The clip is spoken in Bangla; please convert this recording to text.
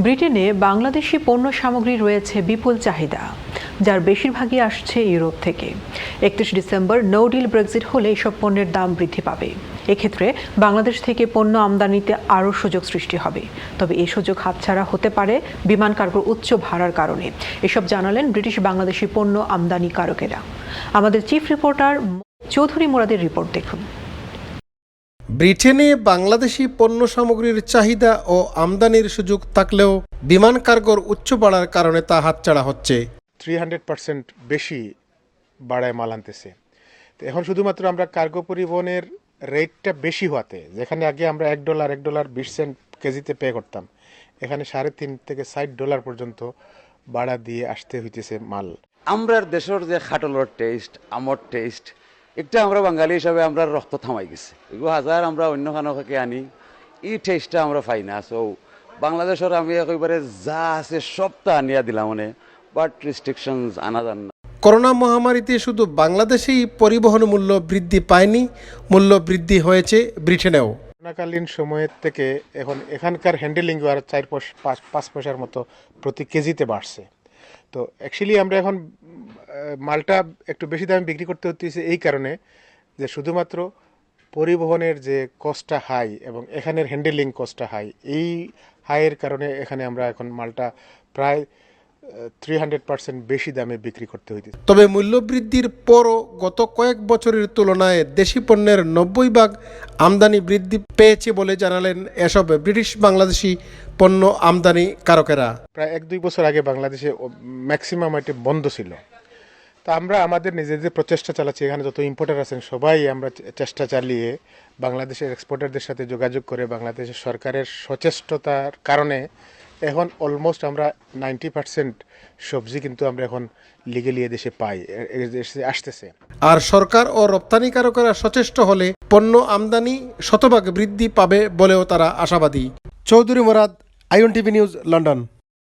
ব্রিটেনে বাংলাদেশি পণ্য সামগ্রী রয়েছে বিপুল চাহিদা, যার বেশিরভাগই আসছে ইউরোপ থেকে। একত্রিশ ডিসেম্বর নো ডিল ব্রেক্সিট হলে এসব পণ্যের দাম বৃদ্ধি পাবে। এক্ষেত্রে বাংলাদেশ থেকে পণ্য আমদানিতে আরও সুযোগ সৃষ্টি হবে। তবে এই সুযোগ হাতছাড়া হতে পারে বিমান কার্গোর উচ্চ ভাড়ার কারণে। এসব জানালেন ব্রিটিশ বাংলাদেশি পণ্য আমদানিকারকেরা। আমাদের চিফ রিপোর্টার চৌধুরী মোরাদের রিপোর্ট দেখুন। ব্রিটেনে বাংলাদেশি পণ্য সামগ্রীর চাহিদা ও আমদানির সুযোগ থাকলেও বিমান কার্গোর উচ্চ বাড়ার কারণে তা হাতছাড়া হচ্ছে। থ্রি হান্ড্রেড পার্সেন্ট বেশি বাড়ায় মাল আনতেছে। তো এখন শুধুমাত্র আমরা কার্গো পরিবহনের রেটটা বেশি হওয়াতে যেখানে আগে আমরা এক ডলার এক ডলার বিশ সেন্ট কেজিতে পে করতাম এখানে সাড়ে তিন থেকে ষাট ডলার পর্যন্ত বাড়া দিয়ে আসতে হইতেছে মাল। আমরার দেশের যে খাটলের টেস্ট আমর টেস্ট একটা আমরা বাঙালি হিসাবে আমরা রক্ত থামাই গেছে। এগুলো হাজার আমরা অন্য খানকে আনি এই টেস্টটা আমরা পাই না। সো বাংলাদেশের আমি একেবারে যা আছে সবটা আনিয়া দিলাম মানে বাট রেস্ট্রিকশনস আনা যান না। করোনা মহামারীতে শুধু বাংলাদেশেই পরিবহন মূল্য বৃদ্ধি পায়নি মূল্য বৃদ্ধি হয়েছে ব্রিটেনেও। করোনাকালীন সময়ের থেকে এখন এখানকার হ্যান্ডেলিং আর চার পাঁচ পাঁচ পয়সার মতো প্রতি কেজিতে বাড়ছে। তো অ্যাকচুয়ালি আমরা এখন মালটা একটু বেশি দামে বিক্রি করতে হচ্ছে এই কারণে যে শুধুমাত্র পরিবহনের যে কস্টটা হাই এবং এখানের হ্যান্ডেলিং কস্টটা হাই এই হাইয়ের কারণে এখানে আমরা এখন মালটা প্রায় থ্রি হান্ড্রেড পার্সেন্ট বেশি দামে বিক্রি করতে হইতেছে। তবে মূল্যবৃদ্ধির পরও গত কয়েক বছরের তুলনায় দেশি পণ্যের নব্বই ভাগ আমদানি বৃদ্ধি পেয়েছে বলে জানালেন এসব ব্রিটিশ বাংলাদেশি পণ্য আমদানি কারকেরা। প্রায় এক দুই বছর আগে বাংলাদেশে ম্যাক্সিমাম আইটেম বন্ধ ছিল। তা আমরা আমাদের নিজেদের প্রচেষ্টা চালাচ্ছি এখানে যত ইম্পোর্টার আছেন সবাই আমরা চেষ্টা চালিয়ে বাংলাদেশের এক্সপোর্টারদের সাথে যোগাযোগ করে বাংলাদেশের সরকারের সচেষ্টতার কারণে এখন অলমোস্ট আমরা নাইনটি পার্সেন্ট সবজি কিন্তু আমরা এখন লিগেলি দেশে পাই আসতেছে। আর সরকার ও রপ্তানিকারকেরা সচেষ্ট হলে পণ্য আমদানি শতভাগ বৃদ্ধি পাবে বলেও তারা আশাবাদী। Chowdhury Morad I N TV news London.